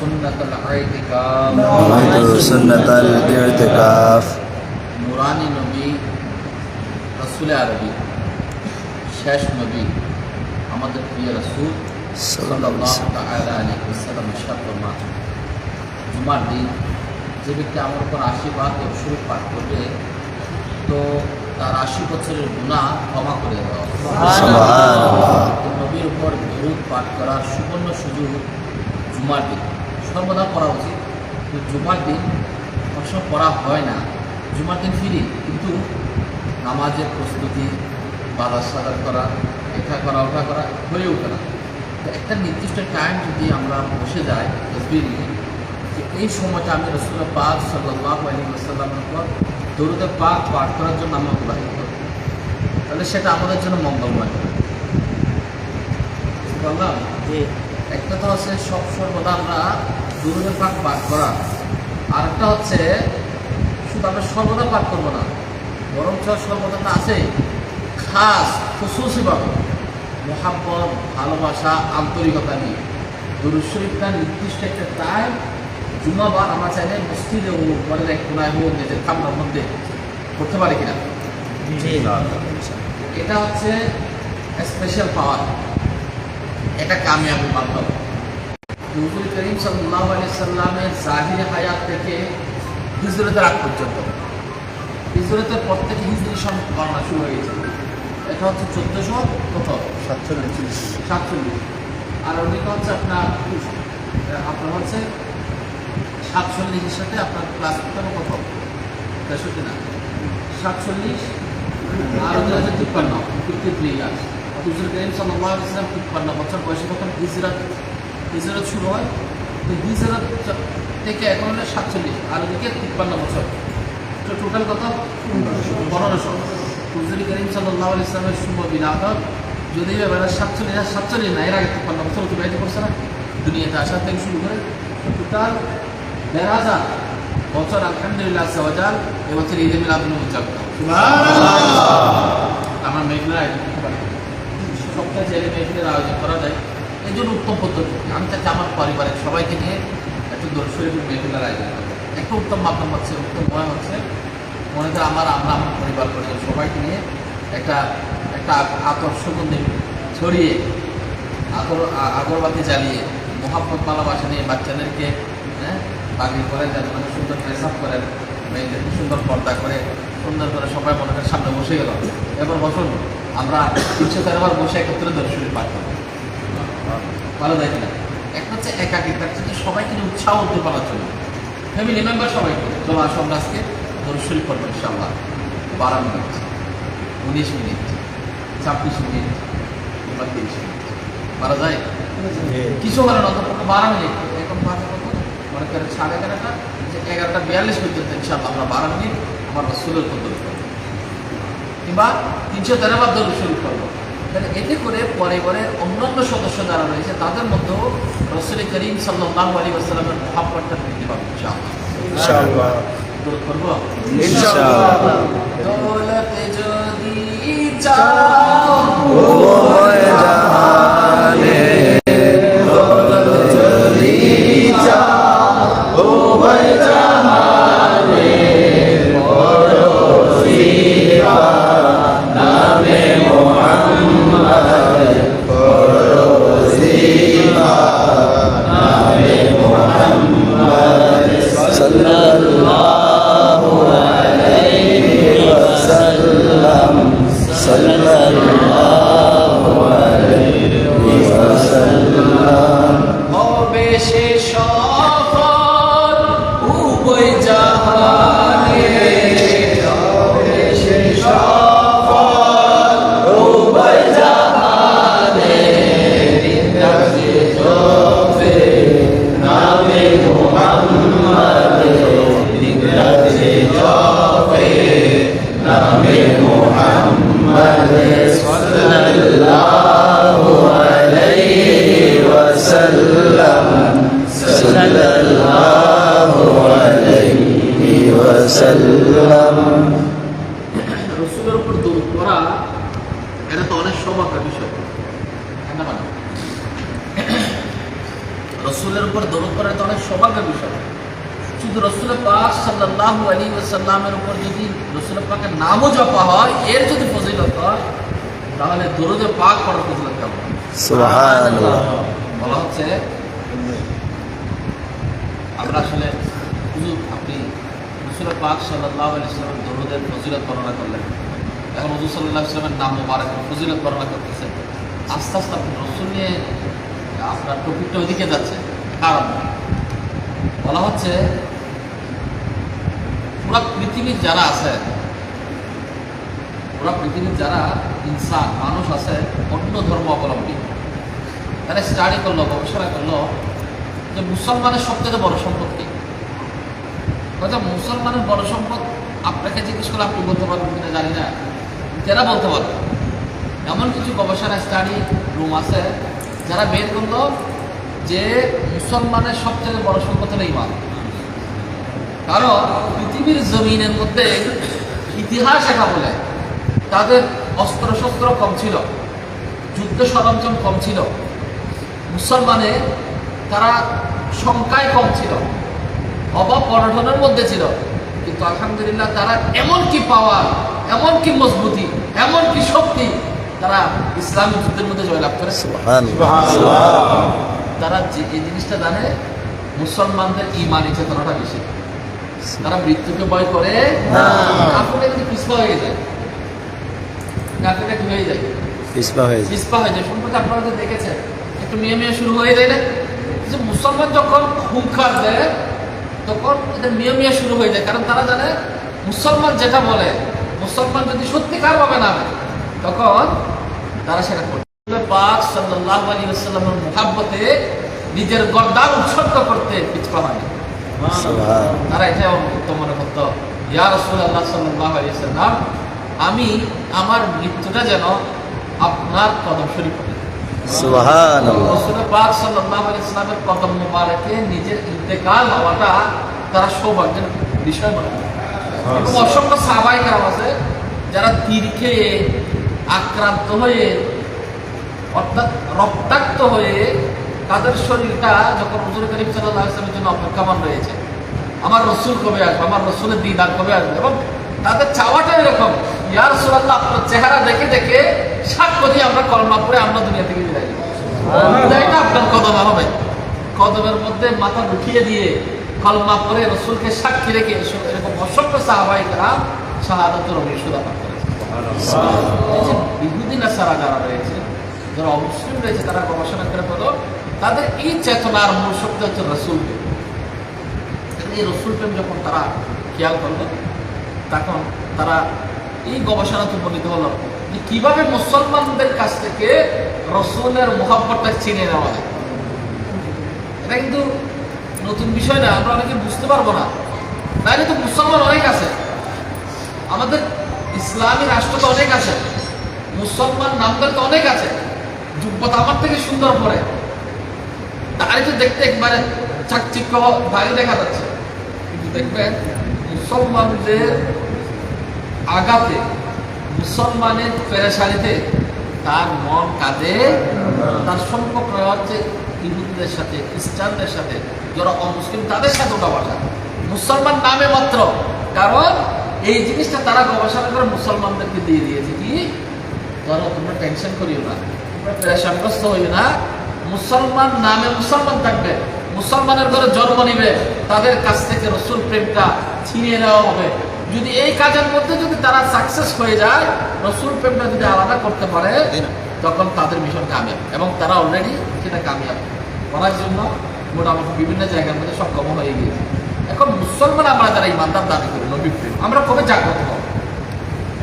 سنة الاعتكاف رأيت سنة الاعتكاف নুরানি নবী রসুল আরবি শেষ নবী আমাদের প্রিয় রসুল صلى الله عليه وسلم সাল্লাম সাতমা জুমার দিন যে ব্যক্তি আমার উপর আশীর্বাদ ও শুরু পাঠ করবে তো তার আশি বছরের গুণা ক্ষমা করে দেওয়া হবে। سبحان الله তো নবীর উপর বিরোধ পাঠ করার সুবর্ণ সুযোগ জুমার দিন সর্বদা করা উচিত। তো জুমার দিন অবশ্য করা হয় না। জুমার দিন ফিরি, কিন্তু নামাজের প্রস্তুতি বাজার সাদার করা এটা করা ওটা করা হয়ে ওঠে না। তো একটা নির্দিষ্ট টাইম যদি আমরা বসে যাই তসবির নিয়ে, যে এই সময়টা আমি রসুল্লাহ পাক সাল্লাহ আলী আসাল্লামের পর দরুদে পাক পাঠ করার জন্য আমরা অতিবাহিত করব তাহলে সেটা আমাদের জন্য মঙ্গলময়। বললাম বুঝতে একটা তো হচ্ছে সব সর্বদা আমরা দুরুদে পাক পাঠ করা। আর একটা হচ্ছে শুধু আমরা সর্বদা পাঠ করব না বরঞ্চ সর্বদা তো আছে খাস খুশুসিভাবে মোহাব্বত ভালোবাসা আন্তরিকতা নিয়ে। দুরুদ শরীফটা নির্দিষ্ট একটা টাইম জুমাবার আমরা চাইলে মসজিদে হোক ঘরের এক কোনায় হোক নিজের কামরার মধ্যে করতে পারি কিনা। এটা হচ্ছে স্পেশাল পাওয়ার এটা কামিয়াবি মাধ্যম নজরুল করিম সাল্লাহ আলি সাল্লামের জাহির হায়াত থেকে হিজরতের আগ পর্যন্ত। হিজরতের পর থেকে হিজরি গণনা শুরু হয়ে গেছে। এটা হচ্ছে চোদ্দোশো কত সাতচল্লিশ। সাতচল্লিশ। আর ওদিকে হচ্ছে আপনার আপনার হচ্ছে সাতচল্লিশের সাথে আপনার ক্লাস করতে কত তেষট্টি না। সাতচল্লিশ আর ওদের হচ্ছে তিপ্পান্ন। ফিফটি থ্রি ইয়ার্স হুজুর করিম সাল্লাহ ইসলাম তিপ্পান্ন বছর বয়সে তখন হিজরত হিজরত শুরু হয় তো হিজরত থেকে এখন হলো সাতচল্লিশ আর ওদিকে তিপ্পান্ন বছর। তো টোটাল কত? পনেরোশো। হুজুর করিম সাল্লাহ ইসলামের শুভ বিলাদত যদি এবার সাতচল্লিশ আর সাতচল্লিশ না এর আগে তিপ্পান্ন বছর অতিবাহিত করছে না। দুনিয়াতে আসার থেকে শুরু করে টোটাল দেড় হাজার বছর আলহামদুলিল্লাহ সওয়াজাল এবছর ঈদে উদযাপন আমার মেঘনার করতে ছেলে মেঘনের আয়োজন করা যায় এই জন্য উত্তম পদ্ধতি। আমি চাচ্ছি আমার পরিবারের সবাইকে নিয়ে একটু দর্শকের মেঘনার আয়োজন করব একটা উত্তম মাধ্যম হচ্ছে, উত্তম মনে হচ্ছে। মনে করে আমার, আমরা, আমার পরিবার পরিবার সবাইকে নিয়ে একটা একটা সুগন্ধি ছড়িয়ে, আগর আগরবাতি জ্বালিয়ে মোহাম্মদ ভালোবাসা নিয়ে বাচ্চাদেরকে হ্যাঁ বাগি করে যাতে মানে সুন্দর ড্রেস আপ করেন, মেয়েদেরকে সুন্দর পর্দা করে, সুন্দর করে সবাই মনে করে সামনে বসে গেল। এবার বসুন। আমরা তিনশো তেরোবার বসে একত্রে দর্শনী পাঠ ভালো দেখি না। একটা হচ্ছে একাকি, তার হচ্ছে সবাইকে উৎসাহ উদ্দীপনার জন্য। ফ্যামিলি মেম্বার চলো আসো আমরা আজকে দর্শনী করব ইনশাল্লাহ বারো মিনিট, উনিশ মিনিট, ছাব্বিশ মিনিট, কিংবা তিরিশ মিনিট। পারা যায়? কিছু হলে না বারো মিনিট। এখন বাজে কত? মনে করেন সাড়ে এগারোটা এগারোটা বিয়াল্লিশ পর্যন্ত ইনশাল্লাহ আমরা বারো মিনিট আমার দৌড় করব কিংবা তিনশো তেরো বার দৌড় শুরু করব। তাহলে এতে করে পরে পরে অন্যান্য সদস্য যারা রয়েছে তাদের মধ্যেও রসুল করিম সাল্লাহ আলী আসসালামের মহাব্বতটা বৃদ্ধি পাবে ইনশাআল্লাহ। করব যদি চাও সাল্লাল্লাহু রসুলের উপর দোষ করা এটা তো অনেক সময় বিষয়। মানে? রসুলের উপর দৌড় করা তো অনেক সৌভাগ্যের বিষয়। শুধু রসুল পাক সাল্লাহ আলী সাল্লামের উপর যদি রসুল পাকের নামও জপা হয় এর যদি ফজিলত হয় তাহলে দরুদে পাক করার ফজিলত কেমন? বলা হচ্ছে আমরা আসলে আপনি রসুল পাক সাল্লাহ আলী সাল্লাম দরুদের ফজিলত বর্ণনা করলেন। এখন হজুর সাল্লাহ ইসলামের নাম মোবারক ফজিলত বর্ণনা করতেছেন আস্তে আস্তে আপনি রসুল নিয়ে, আপনার টপিকটা ওইদিকে যাচ্ছে। কারণ বলা হচ্ছে, পুরা পৃথিবীর যারা আছে, পুরা পৃথিবীর যারা ইনসান, মানুষ আছে, অন্য ধর্ম অবলম্বী, তারা স্টাডি করল, গবেষণা করল যে মুসলমানের সবথেকে বড় সম্পদ কি? মুসলমানের বড় সম্পদ? আপনাকে জিজ্ঞেস করলে আপনি বলতে পারবেন কিনা জানি না। যারা বলতে পারবে এমন কিছু গবেষণা স্টাডি রুম আছে যারা বের করল যে মুসলমানের সবথেকে বড় সম্পদ হলো ইমান কারণ পৃথিবীর জমিনের মধ্যে ইতিহাস একা বলে, তাদের অস্ত্র শস্ত্র কম ছিল, যুদ্ধ সরঞ্জাম কম ছিল, মুসলমানে তারা সংখ্যায় কম ছিল, অভাব পর্যটনের মধ্যে ছিল, কিন্তু আলহামদুলিল্লাহ তারা এমন কি পাওয়ার এমন কি মজবুতি এমন কি শক্তি তারা ইসলামী যুদ্ধের মধ্যে জয়লাভ করে। তারা যে এই জিনিসটা জানে মুসলমানদের ইমানি চেতনাটা বেশি। তারা মৃত্যুকে ভয় করে কিন্তু পিছপা হয়ে যায়। কি হয়ে যায়? পিছপা হয়ে যায়। পিছপা হয়ে যায়। সম্পর্কে আপনারা তো দেখেছেন একটু মেয়ে মেয়ে শুরু হয়ে যায় না? যে মুসলমান যখন হুঙ্কার দেয় তখন মেয়ে শুরু হয়ে যায়। কারণ তারা জানে মুসলমান যেটা বলে মুসলমান যদি সত্যিকার ভাবে নামে তখন তারা সেটা করবে। পাক ওয়াসাল্লামের মুহাব্বতে নিজের গর্দান উৎসর্গ করতে পিছপা হয়নি তারা এটা উত্তম মনে করত ইয়া সাল্লাল্লাহু আলাইহি সাল্লাম আমি আমার মৃত্যুটা যেন আপনার কদম শরীফ হবে। পাক সাল্লাল্লাহু আলাইহি সাল্লামের কদম মোবারকে নিজের ইন্তেকাল হওয়াটা তারা সৌভাগ্যের বিষয় মনে করে। এবং অসংখ্য আছে যারা তীর খেয়ে আক্রান্ত হয়ে অর্থাৎ রক্তাক্ত হয়ে তাদের শরীরটা যখন হুজুর করিম সাল্লাহ ইসলামের জন্য অপেক্ষামান রয়েছে আমার রসুল কবে আসবে আমার রসুলের দিন আর কবে আসবে এবং তাদের চাওয়াটা এরকম ইয়ার রসুল্লাহ আপনার চেহারা দেখে দেখে সাক্ষ্য দিয়ে আমরা কলমা করে আমরা দুনিয়া থেকে বিদায় আপনার কদমে হবে। কদমের মধ্যে মাথা ঢুকিয়ে দিয়ে কলমা করে রসুলকে সাক্ষী রেখে এরকম অসংখ্য সাহাবাহিকরা শাহাদতের অভিষেক লাভ করেছে। ইহুদি নাসারা যারা রয়েছে যারা অমুসলিম রয়েছে তারা গবেষণা করে বলো তাদের এই চেতনার মূল শক্তি হচ্ছে রসুল এই রসুল প্রেম যখন তারা খেয়াল করল তখন তারা এই গবেষণাতে উপনীত হলো যে কীভাবে মুসলমানদের কাছ থেকে রসুলের মোহাব্বতটা চিনে নেওয়া যায়। এটা কিন্তু নতুন বিষয় না, আমরা অনেকে বুঝতে পারব না। তাহলে তো মুসলমান অনেক আছে। আমাদের ইসলামী রাষ্ট্র তো অনেক আছে। মুসলমান নামদার তো অনেক আছে। যুব্বত আমার থেকে সুন্দর পরে তারই তো দেখতে একবারে চাকচিক্য ভারী দেখা যাচ্ছে। কিন্তু দেখবেন, মুসলমানদের আঘাতে, মুসলমানের পেরেশানিতে তার মন কাঁদে। তার সম্পর্ক হচ্ছে ইহুদিদের সাথে, খ্রিস্টানদের সাথে। যারা অমুসলিম তাদের সাথে ওটা বসা। মুসলমান নামে মাত্র। কারণ এই জিনিসটা তারা গবেষণা করে মুসলমানদেরকে দিয়ে দিয়েছে কি? ধরো তোমরা টেনশন করিও না। তোমরা পেরেশানগ্রস্ত হইও না। মুসলমান নামে মুসলমান থাকবে। মুসলমানের ঘরে জন্ম নিবে। তাদের কাছ থেকে রসুল প্রেমটা ছিনিয়ে নেওয়া হবে। যদি এই কাজের মধ্যে যদি তারা সাকসেস হয়ে যায় রসুল প্রেমটা যদি আলাদা করতে পারে তখন তাদের মিশন কামিয়াব। এবং তারা অলরেডি সেটা কামিয়াব। করার জন্য মোটামুটি বিভিন্ন জায়গার মধ্যে সক্ষম হয়ে গিয়েছে। এখন মুসলমান আমরা যারা ইমানদার দাবি করি নবী প্রেম। আমরা কবে জাগ্রত হব?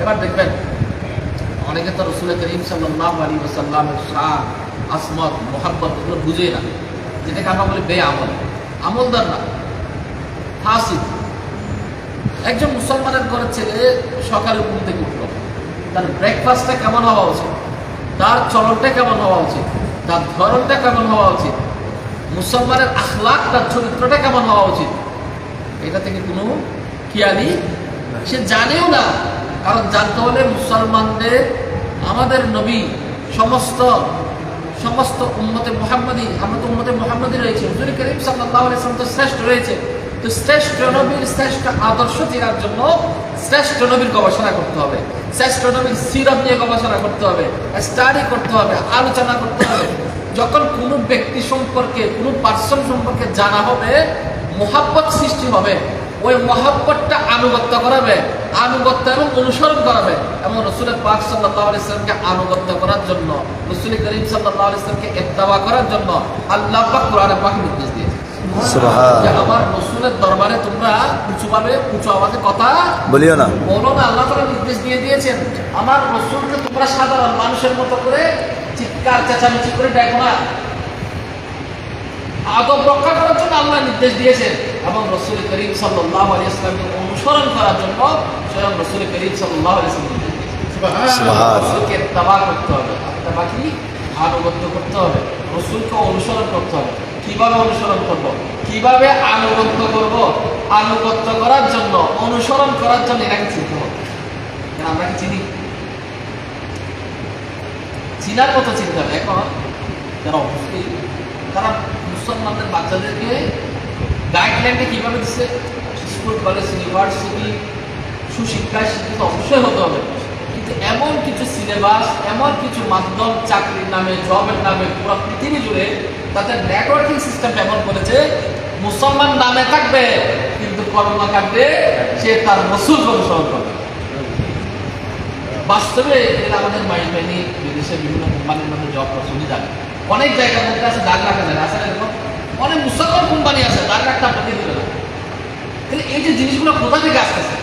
এবার দেখবেন, অনেকে তো রসুল করিম সাল্লাহ আলী ওসাল্লামের শাহ আসমত মোহাম্মত এগুলো বুঝে না। যেটাকে আমরা বলি বে আমল আমলদার না। ফাসিদ একজন মুসলমানের ঘরের ছেলে সকালে ঘুম থেকে উঠল। তার ব্রেকফাস্টটা কেমন হওয়া উচিত? তার চলনটা কেমন হওয়া উচিত? তার ধরনটা কেমন হওয়া উচিত? মুসলমানের আখলাক তার চরিত্রটা কেমন হওয়া উচিত? এটা থেকে কোনো খেয়ালি সে জানেও না। কারণ জানতে হলে মুসলমানদের, আমাদের নবী সমস্ত সমস্ত উম্মতে মোহাম্মদী, আমরা তো উম্মতে মোহাম্মদী রয়েছে। হুজুর করিম সাল্লাম তো শ্রেষ্ঠ রয়েছে। তো শ্রেষ্ঠ নবীর শ্রেষ্ঠ আদর্শ চেনার জন্য শ্রেষ্ঠ নবীর গবেষণা করতে হবে। শ্রেষ্ঠ নবীর সিরত নিয়ে গবেষণা করতে হবে। স্টাডি করতে হবে। আলোচনা করতে হবে। যখন কোনো ব্যক্তি সম্পর্কে কোনো পার্সন সম্পর্কে জানা হবে মোহাব্বত সৃষ্টি হবে ওই মহাব্বতটা আনুগত্য করাবে আনুগত্য এবং অনুসরণ করাবে। এবং রসুলের পাক সাল্লাহ ইসলামকে আনুগত্য করার জন্য রসুল করিম সাল্লাহ ইসলামকে এত্তাবা করার জন্য আল্লাহ পাক কোরআনে পাক নির্দেশ দিয়েছে আমার রসুলের দরবারে তোমরা উঁচুভাবে উঁচু আওয়াজে কথা বলিও না। বলো না আল্লাহ নির্দেশ দিয়ে দিয়েছেন আমার রসুলকে তোমরা সাধারণ মানুষের মতো করে চিৎকার চেঁচামেচি করে দেখো না। আদব রক্ষা করার জন্য আল্লাহ নির্দেশ দিয়েছেন এবং রসুল করিম সাল্লাহ আলী ইসলামকে অনুসরণ করার জন্য স্বয়ং রসুল করিম সাল্লাহ আলী ইসলাম রসুলকে তাবা করতে হবে তাবা কি আনুগত্য করতে হবে রসুলকে অনুসরণ করতে হবে। কীভাবে অনুসরণ করব? কীভাবে আনুগত্য করব? আনুগত্য করার জন্য অনুসরণ করার জন্য এটাকে চিনতে হবে। আমরা কি চিনি? চিনার মতো চিনতে হবে এখন যারা অবশ্যই তারা মুসলমানদের বাচ্চাদেরকে গাইডলাইনটা কীভাবে দিচ্ছে স্কুল কলেজ ইউনিভার্সিটি সুশিক্ষায় শিক্ষিত অবশ্যই হতে হবে। কিন্তু এমন কিছু সিলেবাস এমন কিছু মাধ্যম, চাকরির নামে, জবের নামে, পুরো পৃথিবী জুড়ে তাদের নেটওয়ার্কিং সিস্টেম এমন করেছে, মুসলমান নামে থাকবে, কিন্তু কর্মকাণ্ডে সে তার রসুল অনুসরণ করবে। বাস্তবে এরা আমাদের মাইন্ড ব্যানি বিদেশে বিভিন্ন কোম্পানির মধ্যে জব করছে, উনি অনেক জায়গার মধ্যে আছে, দাগ রাখা যায় না এরকম। অনেক মুসলমান কোম্পানি আছে, দাগ রাখতে আপনাকে দিবে না। তাহলে এই যে জিনিসগুলো কোথা থেকে আসতেছে?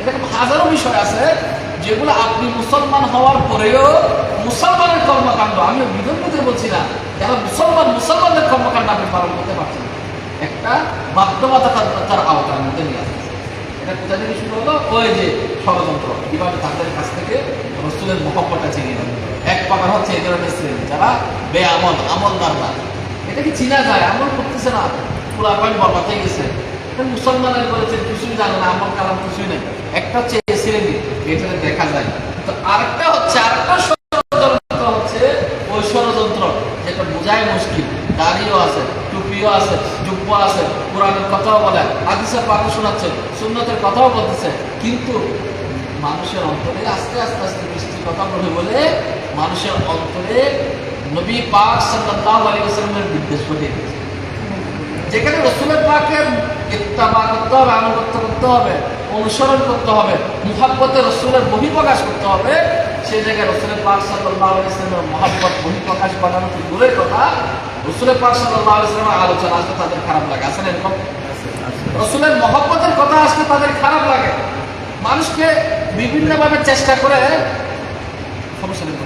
এরকম হাজারো বিষয় আছে, যেগুলো আপনি মুসলমান হওয়ার পরেও মুসলমানের কর্মকাণ্ড, আমি বিধর্মীদের বলছি না, যারা মুসলমান, মুসলমানদের কর্মকাণ্ড আপনি পালন করতে পারছেন। একটা বাধ্যবাধকতার আওতার মধ্যে নিয়ে আসতেছে এটা থেকে শুরু হলো? ওই যে ষড়যন্ত্র। কীভাবে তাদের কাছ থেকে রসুলের মহব্বতটা চিনিয়ে নেবে এক হচ্ছে ধরনের শ্রেণি যারা বে আমল এটা কি চিনা যায়? আমল করতেছে না। পুরা পয়েন্ট গেছে। মুসলমানের করেছেন কিছুই জানে না, আমল কালাম কিছুই নেই। একটা হচ্ছে এই শ্রেণি দেখা যায়। তো আরেকটা হচ্ছে, আরেকটা ষড়যন্ত্র হচ্ছে ওই ষড়যন্ত্র, যেটা বোঝাই মুশকিল দাড়িও আছে। টুপিও আছে জুব্ব আছে। কোরআনের কথাও বলে, হাদিসের পাঠও শোনাচ্ছে, সুন্নতের কথাও বলতেছে। কিন্তু মানুষের অন্তরে আস্তে আস্তে আস্তে বৃষ্টির কথা বলে বলে মানুষের অন্তরে নবী পাক সাল্লাল্লাহু আলাইহি ওয়াসাল্লামের বিদ্বেষ ঘটিয়ে দিয়েছে। যেখানে রসুলের পাকের ইত্তাবা করতে হবে, আনুগত্য করতে হবে, অনুসরণ করতে হবে, মুহাব্বতে রসুলের বহিঃপ্রকাশ করতে হবে, সেই জায়গায় রসুলের পাক সাল্লাল্লাহু আলাইহি ওয়াসাল্লামের মহাব্বত বহিঃপ্রকাশ তো দূরের কথা রসুলের পাক আলাইহি আলোচনা আসলে তাদের খারাপ লাগে আসলে এরকম রসুলের মহব্বতের কথা আসলে তাদের খারাপ লাগে মানুষকে বিভিন্নভাবে চেষ্টা করে সমস্যা নেই।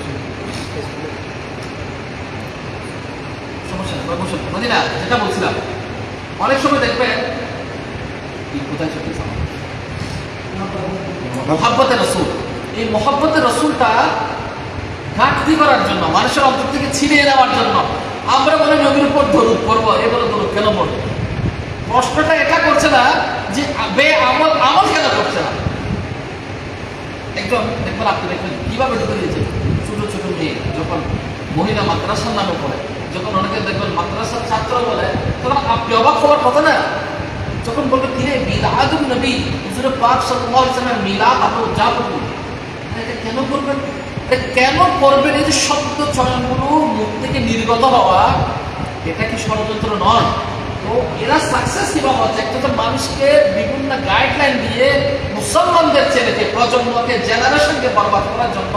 মদিনা, যেটা বলছিলাম, অনেক সময় দেখবেন কোথায় আমার? রসুল এই মহাব্বতের রসুলটা ঘাটতি করার জন্য, মানুষের অন্তর থেকে ছিনিয়ে নেওয়ার জন্য আমরা মনে নবীর উপর দরুদ পড়ব এবারে দরুদ কেন পড়ব? প্রশ্নটা এটা করছে না যে বে আমল আমল কেন করছে না? একদম, দেখবেন আপনি দেখবেন কীভাবে ঢুকে দিয়েছে ছোট ছোট মেয়ে যখন মহিলা মাদ্রাসার নামে পড়ে, যখন অনেকে দেখবেন মাদ্রাসার ছাত্র বলে, তখন আপনি অবাক হওয়ার কথা না? যখন বলবে কিরে মিলাদুল নবী? হুজুর পাক সাল্লাল্লাহু আলাইহি ওয়াসাল্লাম মিলাদ আপনি এটা কেন করবেন কেন করবেন এই যে শব্দ চয়নগুলো মুখ থেকে নির্গত হওয়া? এটা কি ষড়যন্ত্র নয়। তো এরা সাকসেস কীভাবে হচ্ছে একটা মানুষকে বিভিন্ন গাইডলাইন দিয়ে মুসলমানদের ছেলেকে, প্রজন্মকে জেনারেশনকে বরবাদ করার জন্য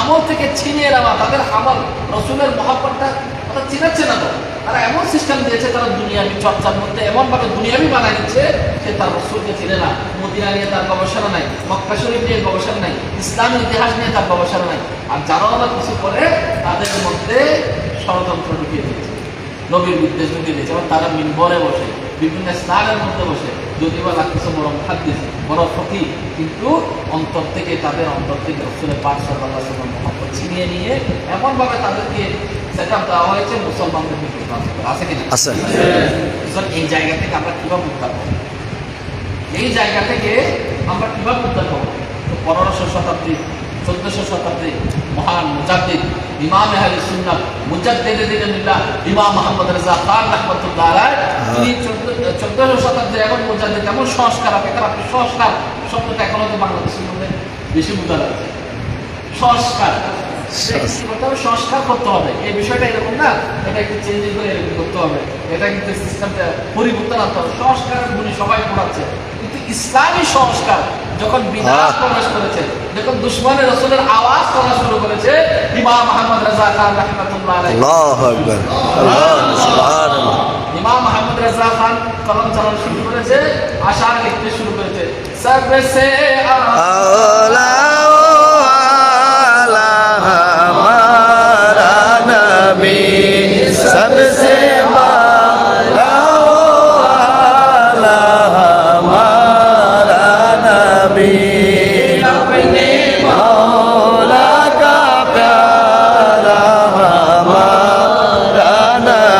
আমল থেকে ছিনিয়ে নেওয়া, তাদের আমল রসুলের মহাপটা ওটা চিনাচ্ছে না তো? তারা এমন সিস্টেম দিয়েছে, তারা দুনিয়াবি চর্চার মধ্যে এমনভাবে দুনিয়াবি বানায় দিচ্ছে সে তার রসুলকে চিনে না, মদিনা নিয়ে তার গবেষণা নাই, মক্কা শরীফ নিয়ে গবেষণা নাই, ইসলামী ইতিহাস নিয়ে তার গবেষণা নাই। আর যারা ওরা কিছু করে, তাদের মধ্যে ষড়যন্ত্র ঢুকিয়ে দিয়েছে, নবীর বিদ্বেষ ঢুকিয়ে দিয়েছে। এবং তারা মিনবরে বসে, বিভিন্ন স্থানের মধ্যে বসে যদি বা লাগতেছে বড় খাদ্য বড় ক্ষতি কিন্তু অন্তর থেকে তাদের, অন্তর থেকে রসুলের পাঠ সাল্লাহ মহব্বত ছিনিয়ে নিয়ে, এমনভাবে তাদেরকে সেট আপ দেওয়া হয়েছে মুসলমানদের বিপদ আছে কিনা? আছে। এই জায়গা থেকে আমরা কীভাবে উদ্ধার করব এই জায়গা থেকে আমরা কীভাবে উদ্ধার করব তো পনেরোশো শতাব্দী চোদ্দশো শতাব্দী মহান মুজাদ্দিদ ইমাম আহলে সুন্নাত মুজাদ্দিদে দিনিল্লাহ ইমাম মোহাম্মদ রেজা খান রহমতুল্লাহ আলাইহ তিনি চোদ্দশো শতাব্দীর এমন মুজাদ্দিদ এমন সংস্কার আপনি সংস্কার শব্দটা এখনও তো বাংলাদেশের মধ্যে বেশি বোঝা যাচ্ছে সংস্কার। কি? সংস্কার করতে হবে। এই বিষয়টা এরকম না এটা একটু চেঞ্জ করে এরকম করতে হবে। এটা কিন্তু সিস্টেমটা পরিবর্তন আনতে হবে। সংস্কার গুলি সবাই পড়াচ্ছে। কিন্তু ইসলামী সংস্কার যখন বিধান আহ। প্রবেশ করেছে যখন দুশ্মনের রসুলের আওয়াজ করা শুরু করেছে ইমাম মোহাম্মদ রাজা খান রহমতুল্লাহ ইমাম রাজা কলম চালানো শুরু করেছে আশার লিখতে শুরু করেছে। সবসে আওলা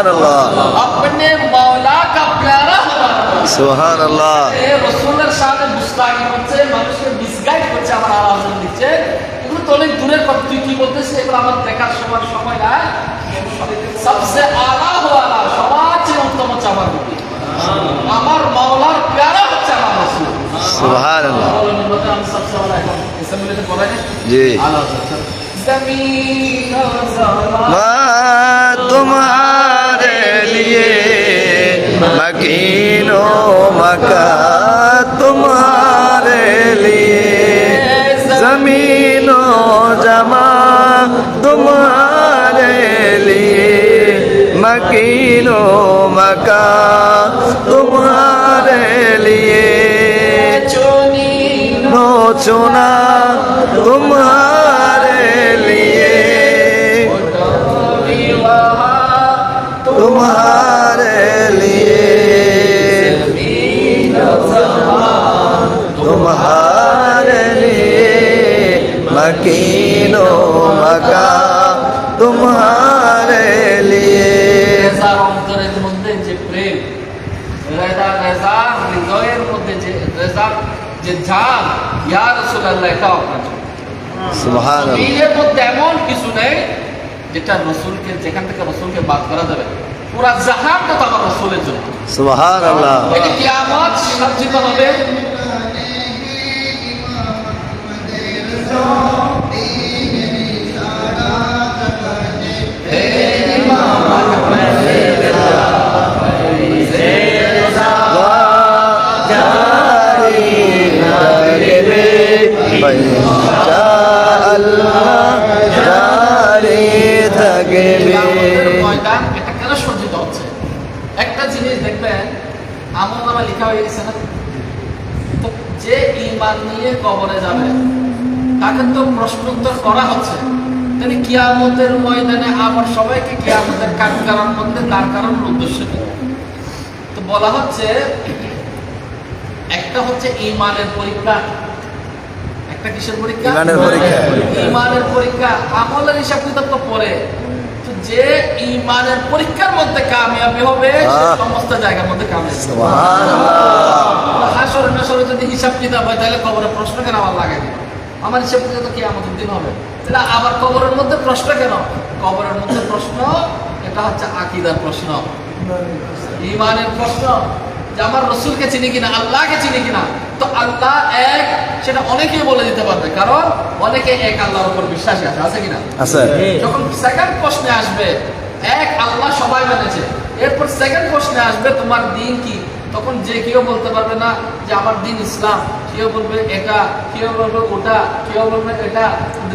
सुभान अल्लाह अपने मौला का प्यारा हमारा सुभान अल्लाह এ রসুলের সাথে মুস্তাকি হচ্ছে মানুষকে মিসগাইড করছে আমার আলোচনা দিচ্ছে এগুলো তো অনেক দূরের কথা তুই কি বলতেছিস এগুলো আমার দেখার সময় সময় নাই সবসে আলা হো আলা সবার চেয়ে উত্তম হচ্ছে আমার নবী আমার মাওলার প্যারা হচ্ছে আমার রসুল सुभान अल्लाह মাওলানার মধ্যে আমি मकीनो मका तुम्हारे लिए जमीनो जमा तुम्हारे लिए मकीनो मका तुम्हारे लिए চুনি नो चुना तुम्हारे मकीनो मका तुम्हारे लिए রেজার অন্তরের মধ্যে যে প্রেম রেজা রেজার হৃদয়ের মধ্যে যে রেজার যে ঝাল ইয়া রাসূলুল্লাহ এটা আপনার জন্য। सुभान अल्लाह জমিনের মধ্যে এমন কিছু নেই যেটা রসুলকে যেখান থেকে রসুলকে বাদ করা যাবে পুরা জাহানটা তো আমার রসুলের জন্য सुभान अल्लाह এটা কিয়ামত সাজ্জিত হবে একটা জিনিস দেখবেন আমল নামা লেখা হয়ে গেছে না? যে ইমান নিয়ে কবরে যাবে তাকে তো প্রশ্ন উত্তর করা হচ্ছে। তিনি কিয়ামতের ময়দানে আবার সবাইকে কিয়ামতের কারণ মধ্যে তার কারণ উদ্দেশ্য তো বলা হচ্ছে একটা হচ্ছে ইমানের পরীক্ষা। একটা কিসের পরীক্ষা? ইমানের পরীক্ষা। আমলের হিসাব কিতাব তো পরে যে ইমানের পরীক্ষার মধ্যে কামিয়াবি হবে সমস্ত জায়গার মধ্যে কামিয়াবি হাসর নাসরে যদি হিসাব কিতাব হয় তাহলে খবরে প্রশ্ন কেন আমার লাগে না আমার হিসাব কিতাব তো কি আমাদের দিন হবে। তাহলে আবার কবরের মধ্যে প্রশ্ন কেন? কবরের মধ্যে প্রশ্ন এটা হচ্ছে আকিদার প্রশ্ন। ইমানের প্রশ্ন যে আমার রসুলকে চিনি কিনা আল্লাহকে চিনি কিনা তো আল্লাহ এক সেটা অনেকেই বলে দিতে পারবে। কারণ অনেকে এক আল্লাহর উপর বিশ্বাসী আছে আছে কিনা? আছে। যখন সেকেন্ড প্রশ্নে আসবে এক আল্লাহ সবাই মেনেছে এরপর সেকেন্ড প্রশ্নে আসবে তোমার দিন কি? তখন যে কেউ বলতে পারবে না যে আমার দিন ইসলাম। কেউ বলবে এটা কেউ বলবে ওটা কেউ বলবে এটা।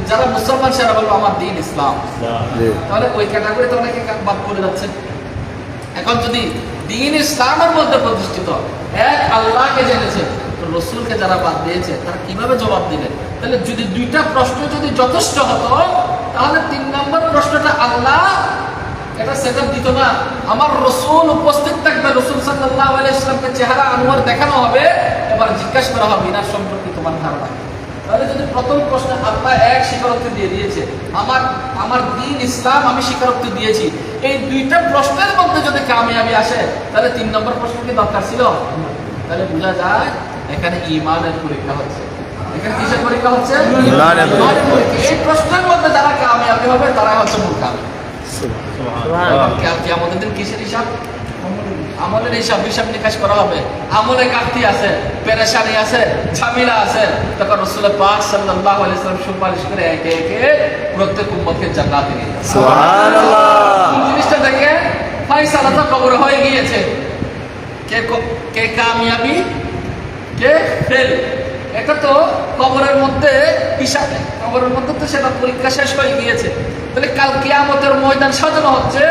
যারা মুসলমান সেরা বলবে আমার দিন ইসলাম। তাহলে ওই ক্যাটাগরিতে অনেকে বাদ পড়ে যাচ্ছে। এখন যদি দিন ইসলামের মধ্যে প্রতিষ্ঠিত এক আল্লাহকে জেনেছে রসুলকে যারা বাদ দিয়েছে তারা কীভাবে জবাব দিলেন তাহলে যদি দুইটা প্রশ্ন যদি যথেষ্ট হতো তাহলে তিন নম্বর প্রশ্নটা আল্লাহ এটা সেটা দিত না। আমার রসুল উপস্থিত থাকবে রসুল সাল্লাহ আলাইসলামকে চেহারা আনোয়ার দেখানো হবে এবার জিজ্ঞাসা করা হবে ইনার সম্পর্কে তোমার ধারণা তাহলে যদি প্রথম প্রশ্ন আল্লাহ এক স্বীকারোক্তি দিয়ে দিয়েছে আমার আমার দিন ইসলাম আমি স্বীকারোক্তি দিয়েছি। এই দুইটা প্রশ্নের মধ্যে যদি কামিয়াবি আসে তাহলে তিন নম্বর প্রশ্ন কি দরকার ছিল? তাহলে বোঝা যায় এখানে ইমানের পরীক্ষা হচ্ছে। এখানে কিসের পরীক্ষা হচ্ছে। এই প্রশ্নের মধ্যে যারা কামিয়াবি হবে তারা হচ্ছে মূল কামি কি আমাদের দিন কিসের হিসাব? আমলের হিসাব হিসাব নিকাশ করা হবে। আমলে ঘাটতি আছে পেরেশানি আছে ঝামেলা আছে। তখন রসুলের পাক সাল্লাল্লাহু আলাইহি সাল্লাম সুপারিশ করে একে একে প্রত্যেক উম্মতকে জান্নাতে নিয়ে সুবহানাল্লাহ। জিনিসটা দেখে ফাইসালা তো কবর হয়ে গিয়েছে। কে কে কামিয়াবি কে ফেল। এটা তো কবরের মধ্যে হিসাব কবরের মধ্যে তো সেটা পরীক্ষা শেষ হয়ে গিয়েছে। তাহলে কাল কিয়ামতের ময়দান সাজানো হচ্ছে,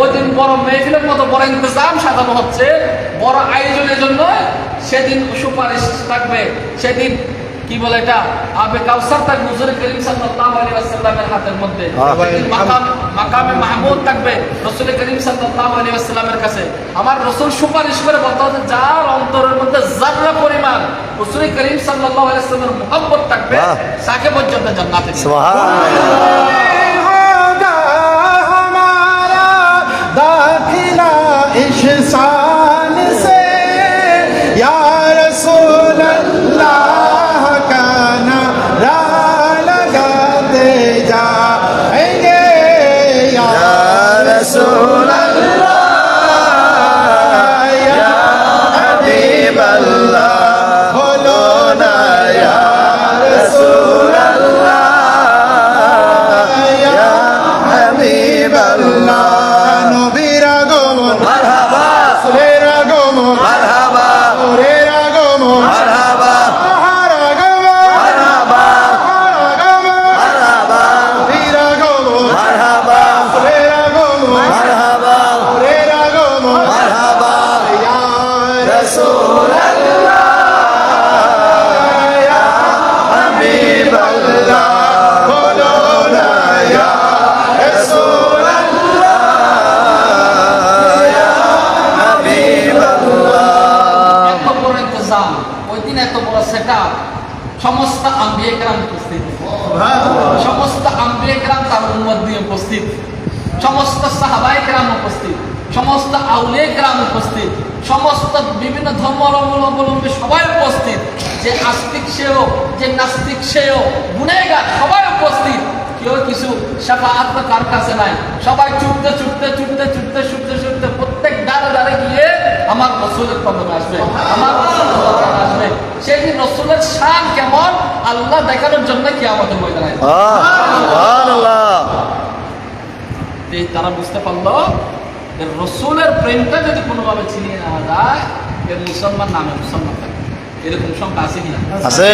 ওই দিন বড় মেহফিলের মতো বড় ইন্তজাম সাজানো হচ্ছে, বড় আয়োজনের জন্য সেদিন সুপারিশ থাকবে। সেদিন কি বলে এটা? আবে কাউসার তার হুজুর করিম সাল্লাল্লাহু আলাইহি ওয়াসাল্লামের হাতের মধ্যে। মাকাম মাকামে মাহমুদ থাকবে রাসূল করিম সাল্লাল্লাহু আলাইহি ওয়াসাল্লামের কাছে। আমার রাসূল সুপারিশ করে বলতে হচ্ছে যার অন্তরের মধ্যে যারা পরিমাণ রাসূল করিম সাল্লাল্লাহু আলাইহি ওয়াসাল্লামের মুহাব্বত থাকবে তাকে পর্যন্ত জান্নাতে সুবহানাল্লাহ। দাখিলা ইশসা so বড় সেটআপ সমস্ত আম্বিয়া কেরাম উপস্থিত। সমস্ত আম্বিয়া কেরাম তার উপস্থিত। সমস্ত উপস্থিত। সমস্ত আউলিয়া কেরাম উপস্থিত। সমস্ত বিভিন্ন ধর্ম অবলম্বী সবাই উপস্থিত। যে আস্তিক সেও যে নাস্তিক সেও গুনেগার সবাই উপস্থিত। কেউ কিছু সাফাত তো কার কাছে নাই। সবাই ছুটতে ছুটতে ছুটতে ছুটতে ছুটতে ছুটতে প্রত্যেক দ্বারে দ্বারে গিয়ে আমার রসুলের কদমে আসবে আমার রসুলের কদমে আসবে। সেই দিন রসুলের শান কেমন আল্লাহ দেখানোর জন্য কি আমাদের ময়দানে তারা বুঝতে পারল যে রসুলের প্রেমটা যদি কোনোভাবে ছিনিয়ে নেওয়া যায় এর মুসলমান নামে মুসলমান থাকে এরকম সংখ্যা আছে কিনা? আছে।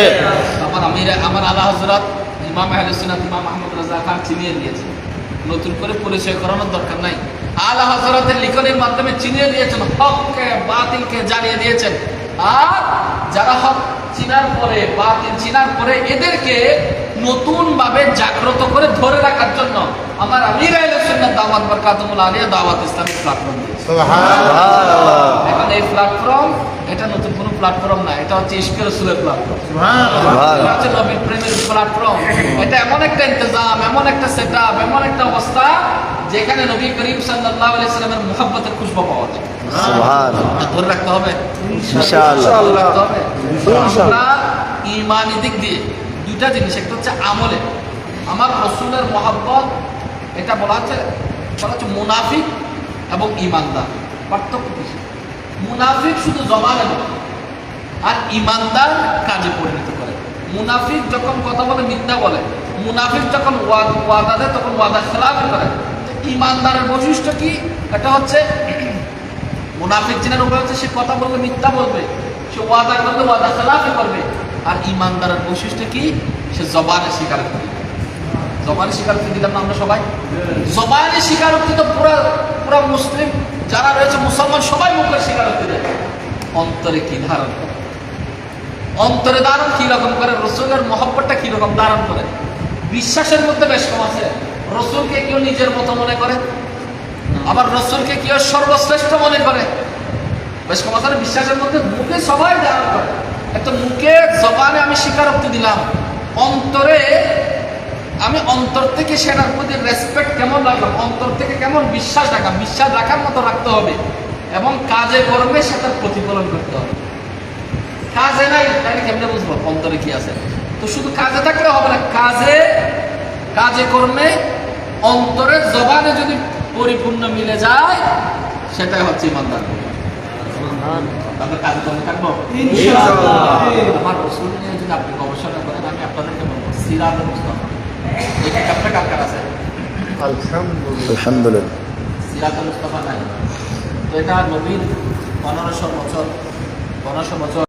আমার আমির আমার আল্লাহ হজরত ইমাম আহলুসিনাত ইমাম আহমদ রাজা খান চিনিয়ে দিয়েছে নতুন করে পরিচয় করানোর দরকার নাই। আল্লাহ হজরতের লিখনের মাধ্যমে চিনিয়ে দিয়েছেন হককে বাতিলকে জানিয়ে দিয়েছেন। আর যারা হক চিনার পরে বাতিল চিনার পরে এদেরকে নতুন ভাবে জাগ্রত করে ধরে রাখার জন্য আমার আমির আহলুসিনাত দাওয়াত বরকাতুল আলিয়া দাওয়াত ইসলামিক প্ল্যাটফর্ম সুবহানাল্লাহ। এখন এই প্ল্যাটফর্ম এটা নতুন কোনো প্ল্যাটফর্ম না এটা হচ্ছে ইস্কের রসুলের প্ল্যাটফর্ম এটা হচ্ছে নবীর প্রেমের প্ল্যাটফর্ম এটা এমন একটা ইন্তজাম এমন একটা সেট এমন একটা অবস্থা যেখানে নবী করিম সাল্লাল্লাহু আলাইহি সাল্লামের মুহাব্বতের খুশবু পাওয়া যায়। সুবহানাল্লাহ। ধরে রাখতে হবে ইনশাআল্লাহ। ধরে রাখতে হবে। আমরা ইমানি দিক দিয়ে দুইটা জিনিস একটা হচ্ছে আমলে। আমার রসুলের মহাব্বত এটা বলা হচ্ছে বলা হচ্ছে মুনাফিক এবং ইমানদার পার্থক্য কিছু মুনাফিক শুধু জবানে বলে আর ইমানদার কাজে পরিণত করে। মুনাফিক যখন কথা বলে মিথ্যা বলে মুনাফিক যখন ওয়াদ- দেয় তখন ওয়াদা খেলাফি করে। ইমানদারের বৈশিষ্ট্য কি? এটা হচ্ছে মুনাফিক জিনের উপায় হচ্ছে সে কথা বললে মিথ্যা বলবে, সে ওয়াদা করলে ওয়াদা খেলাফি করবে। আর ইমানদারের বৈশিষ্ট্য কি? সে জবানে স্বীকার করবে জবানি স্বীকারোক্তি দিলাম না আমরা সবাই? জবানি স্বীকারোক্তি তো পুরো পুরো মুসলিম, যারা রয়েছে মুসলমান, সবাই মুখের স্বীকারোক্তি দেয়। অন্তরে কি ধারণ করে? অন্তরে ধারণ কি রকম করে? রসুলের মহব্বতটা কি রকম ধারণ করে? বিশ্বাসের মধ্যে বেশ কম আছে। রসুলকে কেউ নিজের মতো মনে করে? আবার রসুলকে কেউ সর্বশ্রেষ্ঠ মনে করে? কম বিশ্বাসের মধ্যে মুখে সবাই ধারণ করে। একটা মুখে জবানে আমি স্বীকারোক্তি দিলাম। অন্তরে আমি অন্তর থেকে সেটার প্রতি রেসপেক্ট কেমন রাখলাম? অন্তর থেকে কেমন বিশ্বাস রাখা? বিশ্বাস রাখার মতো রাখতে হবে। এবং কাজে কর্মে সেটার প্রতিফলন করতে হবে। কাজে নাই তাহলে কেমনে বুঝব? অন্তরে কি আছে? তো শুধু কাজে থাকলে হবে না, কাজে কাজে কর্মে অন্তরের জবানে যদি পরিপূর্ণ মিলে যায় সেটাই হচ্ছে ইমানদার। আমরা রসুল নিয়ে যদি আপনি গবেষণা করেন আমি আপনাদেরকে বলব মুস্তফা আছে? আলহামদুলিল্লাহ। সিরাত মুস্তফা নাই। তো এটা নবীর পনেরোশো বছর পনেরোশো বছর